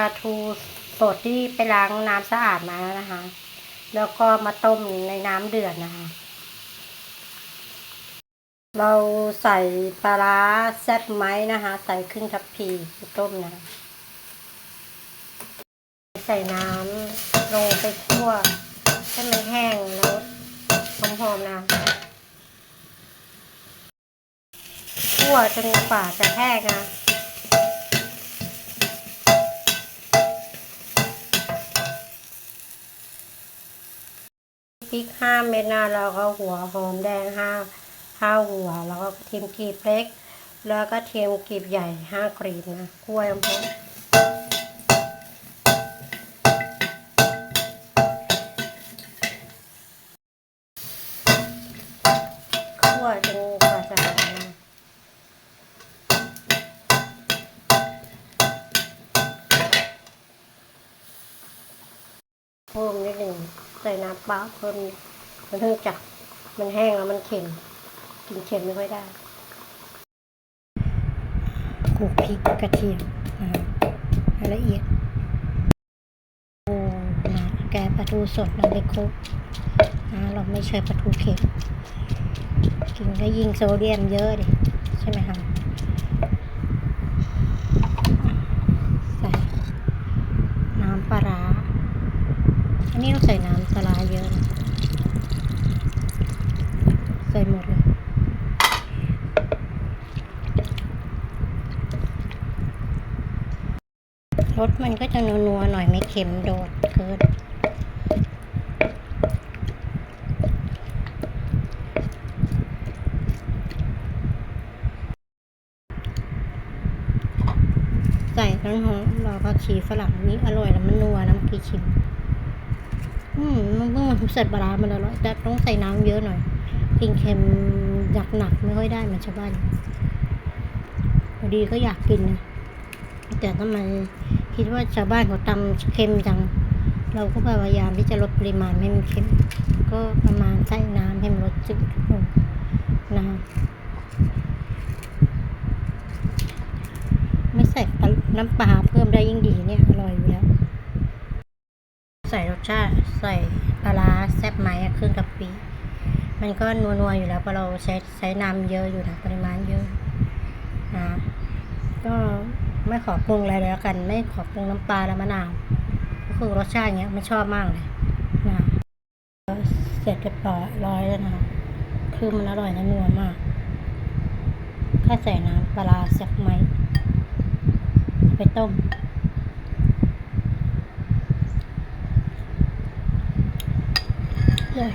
ปลาทูสดที่ไปล้างน้ำสะอาดมาแล้วนะคะ แล้วก็มาต้มในน้ำเดือดนะคะ เราใส่ปลาร้าแซ่บไหมนะคะ ใส่ครึ่งทัพพีไปต้มนะคะใส่น้ำลงไปคั่วให้มันแห้งแล้วหอมๆนะคั่วจนกว่าจะแห้งนะ พริกห้าเม็ดนะแล้วก็หัวหอมแดงห้าห้าหัว แล้วก็เทียมกรีบเล็ก แล้วก็เทียมกรีบใหญ่ห้ากรีบนะกล้วยอมพ พิ่มนิดหนึ่งใส่น้ำเปล่าเพิ่มมันเพิ่งจับมันแห้งแล้วมันเค็มกินเค็มไม่ค่อยได้คลุกพริกกระเทียมนะคะละเอียดโอ้นะแกปลาทูสดเราไปคลุกนะเราไม่ใช่ปลาทูเค็มกินก็ยิ่งโซเดียมเยอะดิใช่ไหมคะใส่น้ำปลาร้า อันนี้เราใส่น้ำปลาเยอะ ใส่หมดเลยรสมันก็จะนัวๆหน่อยไม่เค็มโดดเกินใส่น้ำหอมเราก็ชีฝรั่งนี่อร่อยแล้วมันนัวน้ำกีชิม อืมมันเพิ่งมันใส่ปลามันอร่อยแต่ต้องใส่น้ำเยอะหน่อย กินเค็มหนักหนักไม่ค่อยได้เหมือนชาวบ้านพอดีก็อยากกินนะแต่ทำไมคิดว่าชาวบ้านเขาตำเค็มจัง เราก็พยายามที่จะลดปริมาณให้มันเค็ม ก็ประมาณใส่น้ำให้มันลดจืดลงนะไม่ใส่น้ำปลาเพิ่มได้ยิ่งดีเนี่ยอร่อยอยู่แล้ว ใส่รสชาติใส่ปลาร้าแซ่บไหมอะครึ่องกะปิมันก็นัวๆอยู่แล้วเพราะเราใช้ใช้น้ำเยอะอยู่นะปริมาณเยอะนะก็ไม่ขอปรุงอะไรแล้วกัน ไม่ขอปรุงน้ำปลาและมะนาวก็คือรสชาติเงี้ยไม่ชอบมากเลยนะเสร็จเรียบร้อยร้อยแล้วนะคือมันอร่อยและนัวมากแค่ใส่น้ำปลาร้าแซ่บไหมไปต้ม เลย